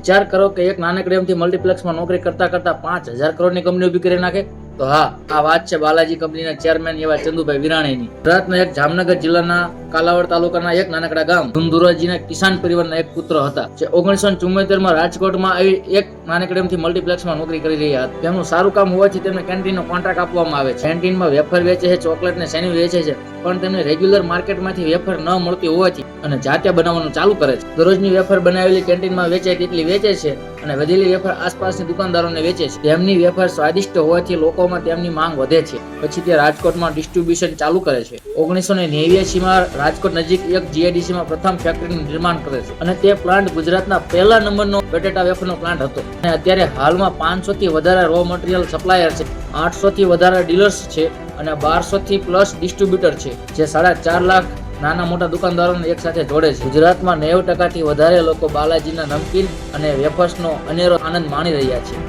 વિચાર કરો કે એક નાનકડી એમથી મલ્ટીપ્લેક્સમાં નોકરી કરતા કરતા પાંચ હજાર કરોડની કંપની ઊભી કરી નાખે? તો હા, આ વાત છે બાલાજી કંપનીના ચેરમેન એવા ચંદુભાઈ વિરાણીની. ગુજરાતના એક જામનગર જિલ્લાના કાલાવડ તાલુકાના એક નાનકડા ગામ ધુંધુરાજીના કિસાન પરિવારના એક પુત્ર હતા, જે ઓગણીસો ચુમ્મોતેરમાં રાજકોટમાં આવી એક નાનકડી એમથી મલ્ટીપ્લેક્સમાં નોકરી કરી રહ્યા હતા. તેમનું સારું કામ હોવાથી તેમને કેન્ટીનનો કોન્ટ્રાક્ટ આપવામાં આવે છે. કેન્ટીનમાં વેફર વેચે છે ચોકલેટ ને સેન્ડવિચ વેચે છે, પણ તેમને રેગ્યુલર માર્કેટમાંથી વેફર ન મળતી હોવાથી અને જાતે બનાવવાનું ચાલુ કરે છે. દરરોજની વેફર બનાવેલી કેન્ટીનમાં વેચાય તેટલી વેચે છે અને વધેલી વેફર આસપાસની દુકાનદારોને વેચે છે. તેમની વેફર સ્વાદિષ્ટ હોવાથી લોકોમાં તેમની માંગ વધે છે. પછી તે રાજકોટમાં ડિસ્ટ્રીબ્યુશન ચાલુ કરે છે. ઓગણીસો ને માં રાજકોટ નજીક એક જીઆઈડીસી માં પ્રથમ ફેક્ટરીનું નિર્માણ કરે છે. અને તે પ્લાન્ટ ગુજરાતના પહેલા નંબરનો બટેટા વેફરનો પ્લાન્ટ હતો. અને અત્યારે હાલમાં પાંચસો થી વધારે રો મટીરિયલ સપ્લાયર છે. આઠસો થી વધારે ડીલર્સ છે અને બારસો થી પ્લસ ડિસ્ટ્રીબ્યુટર છે, જે સાડા ચાર લાખ નાના મોટા દુકાનદારોને એક સાથે જોડે છે. ગુજરાતમાં નેવું ટકાથી વધારે લોકો બાલાજીના નમકીન અને વેફર્સનો અનેરો આનંદ માણી રહ્યા છે.